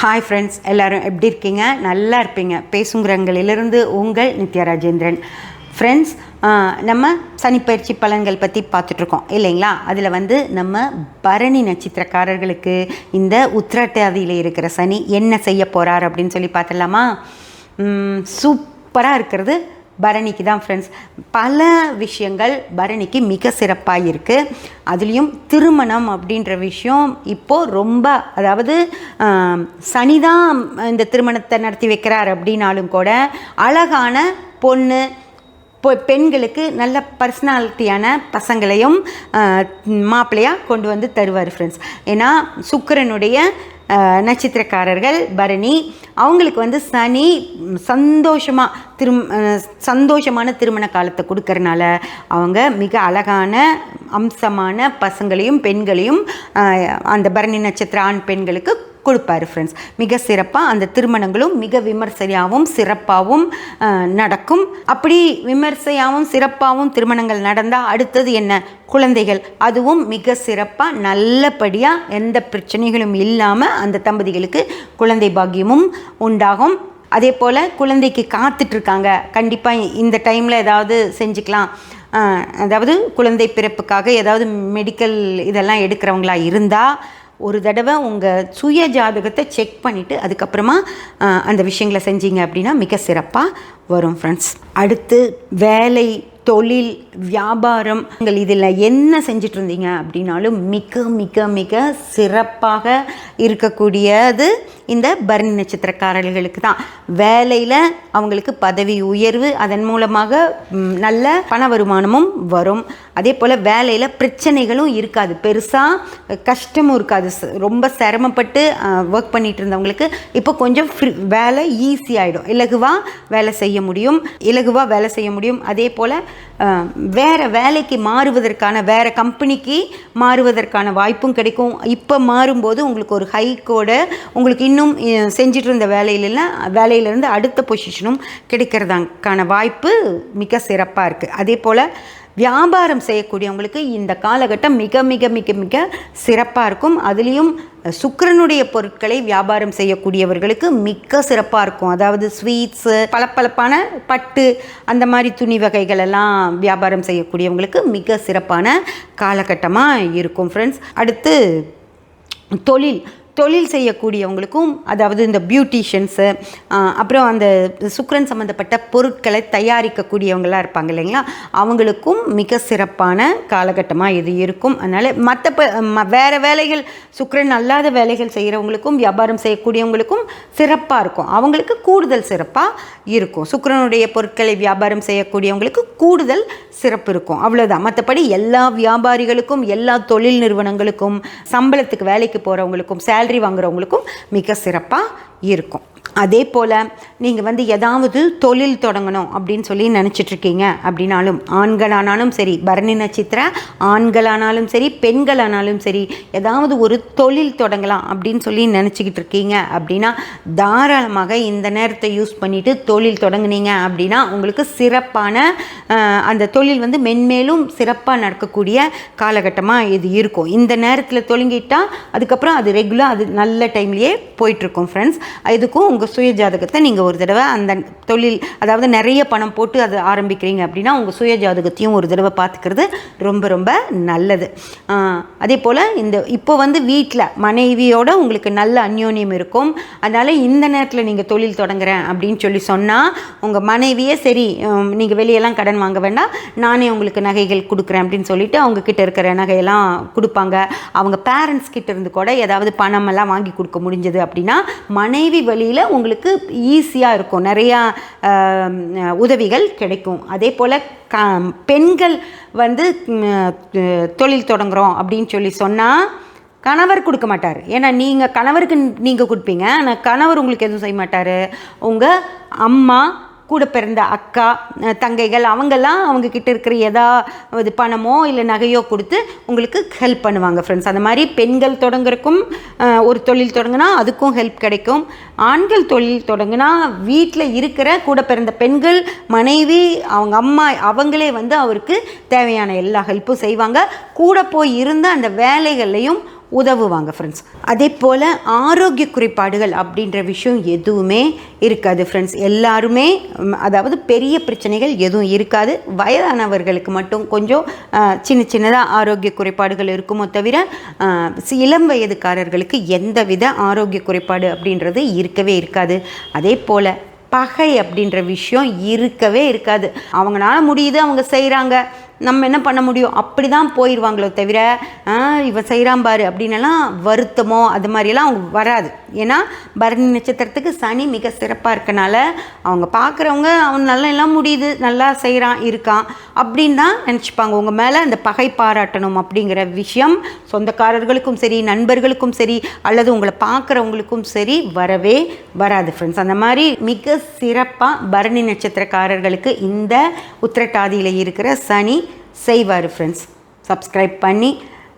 Hi friends எல்லோரும் எப்படி இருக்கீங்க? நல்லா இருப்பீங்க. பேசுங்கிறங்களிலிருந்து உங்கள் நித்யா ராஜேந்திரன். ஃப்ரெண்ட்ஸ் நம்ம சனிப்பயிற்சி பலன்கள் பற்றி பார்த்துட்ருக்கோம் இல்லைங்களா? அதில் வந்து நம்ம பரணி நட்சத்திரக்காரர்களுக்கு இந்த உத்திரட்டாதியில் இருக்கிற சனி என்ன செய்ய போகிறார் அப்படின்னு சொல்லி பார்த்துடலாமா? சூப்பராக இருக்கிறது பரணிக்கு தான் ஃப்ரெண்ட்ஸ் பல விஷயங்கள் பரணிக்கு மிக சிறப்பாக இருக்குது அதுலேயும் திருமணம் அப்படின்ற விஷயம் இப்போது ரொம்ப அதாவது சனிதான் சனி தான் இந்த திருமணத்தை நடத்தி வைக்கிறார் அப்படின்னாலும் கூட அழகான பொண்ணு இப்போ பெண்களுக்கு நல்ல பர்சனாலிட்டியான பசங்களையும் மாப்பிள்ளையாக கொண்டு வந்து தருவார் ஃப்ரெண்ட்ஸ் ஏன்னா சுக்கரனுடைய நட்சத்திரக்காரர்கள் பரணி அவங்களுக்கு வந்து சனி சந்தோஷமாக திரும் சந்தோஷமான திருமண காலத்தை கொடுக்கறனால அவங்க மிக அழகான அம்சமான பசங்களையும் பெண்களையும் அந்த பரணி நட்சத்திர ஆண் பெண்களுக்கு கொடுப்பாரு ஃப்ரெண்ட்ஸ் மிக சிறப்பாக அந்த திருமணங்களும் மிக விமர்சையாகவும் சிறப்பாகவும் நடக்கும். அப்படி விமர்சையாகவும் சிறப்பாகவும் திருமணங்கள் நடந்தால் அடுத்தது என்ன? குழந்தைகள். அதுவும் மிக சிறப்பாக நல்லபடியாக எந்த பிரச்சனைகளும் இல்லாமல் அந்த தம்பதிகளுக்கு குழந்தை பாக்கியமும் உண்டாகும். அதே போல் குழந்தைக்கு காத்துட்ருக்காங்க. கண்டிப்பாக இந்த டைமில் ஏதாவது செஞ்சுக்கலாம். அதாவது குழந்தை பிறப்புக்காக ஏதாவது மெடிக்கல் இதெல்லாம் எடுக்கிறவங்களா இருந்தால் ஒரு தடவை உங்கள் சுய ஜாதகத்தை செக் பண்ணிவிட்டு அதுக்கப்புறமா அந்த விஷயங்களை செஞ்சீங்க அப்படின்னா மிக சிறப்பாக வரும் ஃப்ரெண்ட்ஸ் அடுத்து வேலை தொழில் வியாபாரம் நீங்கள் இதில் என்ன செஞ்சுட்டு இருந்தீங்க அப்படின்னாலும் மிக மிக மிக சிறப்பாக இருக்கக்கூடியது இந்த பரணி நட்சத்திரக்காரர்களுக்கு தான். வேலையில் அவங்களுக்கு பதவி உயர்வு அதன் மூலமாக நல்ல பண வருமானமும் வரும். அதே போல் வேலையில் பிரச்சனைகளும் இருக்காது. பெருசாக கஷ்டமும் இருக்காது. ரொம்ப சிரமப்பட்டு ஒர்க் பண்ணிட்டு இருந்தவங்களுக்கு இப்போ கொஞ்சம் ஃப்ரீ வேலை ஈஸி ஆகிடும் இலகுவாக வேலை செய்ய முடியும். இலகுவாக வேலை செய்ய முடியும். அதே போல் வேறு வேலைக்கு மாறுவதற்கான வேறு கம்பெனிக்கு மாறுவதற்கான வாய்ப்பும் கிடைக்கும். இப்போ மாறும்போது உங்களுக்கு ஒரு ஹைக்கோட உங்களுக்கு இன்னும் செஞ்சிட்டு இருந்த வேலையிலலாம் வேலையிலேருந்து அடுத்த பொசிஷனும் கிடைக்கிறதுக்கான வாய்ப்பு மிக சிறப்பாக இருக்குது அதே போல் வியாபாரம் செய்யக்கூடியவங்களுக்கு இந்த காலகட்டம் மிக மிக மிக மிக சிறப்பாக இருக்கும். அதுலேயும் சுக்கிரனுடைய பொருட்களை வியாபாரம் செய்யக்கூடியவர்களுக்கு மிக்க சிறப்பாக இருக்கும். அதாவது ஸ்வீட்ஸு பளபளப்பான பட்டு அந்த மாதிரி துணி வகைகள் எல்லாம் வியாபாரம் செய்யக்கூடியவங்களுக்கு மிக சிறப்பான காலகட்டமாக இருக்கும் ஃப்ரெண்ட்ஸ் அடுத்து தொழில். தொழில் செய்யக்கூடியவங்களுக்கும் அதாவது இந்த பியூட்டிஷியன்ஸு அப்புறம் அந்த சுக்ரன் சம்மந்தப்பட்ட பொருட்களை தயாரிக்கக்கூடியவங்களாக இருப்பாங்க இல்லைங்களா? அவங்களுக்கும் மிக சிறப்பான காலகட்டமாக இது இருக்கும். அதனால் மற்ற ப ம- வேறு வேலைகள் சுக்ரன் அல்லாத வேலைகள் செய்கிறவங்களுக்கும் வியாபாரம் செய்யக்கூடியவங்களுக்கும் சிறப்பாக இருக்கும். அவங்களுக்கு கூடுதல் சிறப்பாக இருக்கும். சுக்கரனுடைய பொருட்களை வியாபாரம் செய்யக்கூடியவங்களுக்கு கூடுதல் சிறப்பு இருக்கும். அவ்வளோதான் மற்றபடி எல்லா வியாபாரிகளுக்கும் எல்லா தொழில் நிறுவனங்களுக்கும் சம்பளத்துக்கு வேலைக்கு போகிறவங்களுக்கும் சேலரி வாங்குறவங்களுக்கும் மிக சிறப்பாக இருக்கும். அதே போல் நீங்கள் வந்து ஏதாவது தொழில் தொடங்கணும் அப்படின்னு சொல்லி நினச்சிட்டு இருக்கீங்க அப்படின்னாலும் ஆண்களானாலும் சரி பரணி நட்சத்திர ஆண்களானாலும் சரி பெண்களானாலும் சரி ஏதாவது ஒரு தொழில் தொடங்கலாம் அப்படின்னு சொல்லி நினச்சிக்கிட்டு இருக்கீங்க அப்படின்னா தாராளமாக இந்த நேரத்தை யூஸ் பண்ணிவிட்டு தொழில் தொடங்குனீங்க அப்படின்னா உங்களுக்கு சிறப்பான அந்த தொழில் வந்து மென்மேலும் சிறப்பாக நடக்கக்கூடிய காலகட்டமாக இது இருக்கும். இந்த நேரத்தில் தொடங்கிட்டா அதுக்கப்புறம் அது ரெகுலர் அது நல்ல டைம்லேயே போயிட்டுருக்கும் ஃப்ரெண்ட்ஸ் இதுக்கும் உங்கள் சுய ஜாதகத்தை நீங்கள் ஒரு தடவை அந்த தொழில் அதாவது நிறைய பணம் போட்டு அதை ஆரம்பிக்கிறீங்க அப்படின்னா உங்கள் சுய ஜாதகத்தையும் ஒரு தடவை பார்த்துக்கிறது ரொம்ப ரொம்ப நல்லது. அதே போல் இந்த இப்போ வந்து வீட்டில் மனைவியோட உங்களுக்கு நல்ல அந்யோன்யம் இருக்கும். அதனால் இந்த நேரத்தில் நீங்கள் தொழில் தொடங்குறேன் அப்படின்னு சொல்லி சொன்னால் உங்கள் மனைவியே சரி நீங்கள் வெளியெல்லாம் கடன் வாங்க வேண்டாம் நானே உங்களுக்கு நகைகள் கொடுக்குறேன் அப்படின்னு சொல்லிட்டு அவங்க கிட்ட இருக்கிற நகையெல்லாம் கொடுப்பாங்க. அவங்க பேரண்ட்ஸ் கிட்ட இருந்து கூட ஏதாவது பணமெல்லாம் வாங்கி கொடுக்க முடிஞ்சது அப்படின்னா மனைவி வழியில் உங்களுக்கு ஈஸியாக இருக்கும். நிறையா உதவிகள் கிடைக்கும். அதே போல் க பெண்கள் வந்து தொழில் தொடங்குறோம் அப்படின்னு சொல்லி சொன்னால் கணவர் கொடுக்க மாட்டார். ஏன்னா நீங்கள் கணவருக்கு நீங்கள் கொடுப்பீங்க. ஆனால் கணவர் உங்களுக்கு எதுவும் செய்ய மாட்டார். உங்கள் அம்மா கூட பிறந்த அக்கா தங்கைகள் அவங்கெல்லாம் அவங்கக்கிட்ட இருக்கிற இருக்கிற ஏதாவது பணமோ இல்லை நகையோ கொடுத்து உங்களுக்கு ஹெல்ப் பண்ணுவாங்க ஃப்ரெண்ட்ஸ் அந்த மாதிரி பெண்கள் தொடங்குறக்கும் ஒரு தொழில் தொடங்கினா அதுக்கும் ஹெல்ப் கிடைக்கும். ஆண்கள் தொழில் தொடங்கினா வீட்டில் இருக்கிற கூட பிறந்த பெண்கள் மனைவி அவங்க அம்மா அவங்களே வந்து அவருக்கு தேவையான எல்லா ஹெல்ப்பும் செய்வாங்க. கூட போய் இருந்து அந்த வேலைகள்லையும் உதவுவாங்க ஃப்ரெண்ட்ஸ் அதே போல் ஆரோக்கிய குறைபாடுகள் அப்படின்ற விஷயம் எதுவுமே இருக்காது ஃப்ரெண்ட்ஸ் எல்லாருமே அதாவது பெரிய பிரச்சனைகள் எதுவும் இருக்காது. வயதானவர்களுக்கு மட்டும் கொஞ்சம் சின்ன சின்னதாக ஆரோக்கிய குறைபாடுகள் இருக்குமோ தவிர இளம் வயதுக்காரர்களுக்கு எந்தவித ஆரோக்கிய குறைபாடு அப்படின்றது இருக்கவே இருக்காது. அதே போல் பகை அப்படின்ற விஷயம் இருக்கவே இருக்காது. அவங்களால முடியுது அவங்க செய்கிறாங்க நம்ம என்ன பண்ண முடியும்? அப்படி தான் போயிடுவாங்களோ தவிர இவன் செய்கிறான் பாரு அப்படின்னலாம் வருத்தமோ அது மாதிரியெல்லாம் அவங்க வராது. ஏன்னா பரணி நட்சத்திரத்துக்கு சனி மிக சிறப்பாக இருக்கனால அவங்க பார்க்குறவங்க அவன் நல்லா எல்லாம் முடியுது நல்லா செய்கிறான் இருக்கான் அப்படின்னு தான் நினச்சிப்பாங்க. உங்கள் மேலே அந்த பகை பாராட்டணும் அப்படிங்கிற விஷயம் சொந்தக்காரர்களுக்கும் சரி நண்பர்களுக்கும் சரி அல்லது உங்களை பார்க்குறவங்களுக்கும் சரி வரவே வராது ஃப்ரெண்ட்ஸ் அந்த மாதிரி மிக சிறப்பாக பரணி நட்சத்திரக்காரர்களுக்கு இந்த உத்திரட்டாதியில் இருக்கிற சனி செய்வார் ஃப்ரெண்ட்ஸ் சப்ஸ்கிரைப் பண்ணி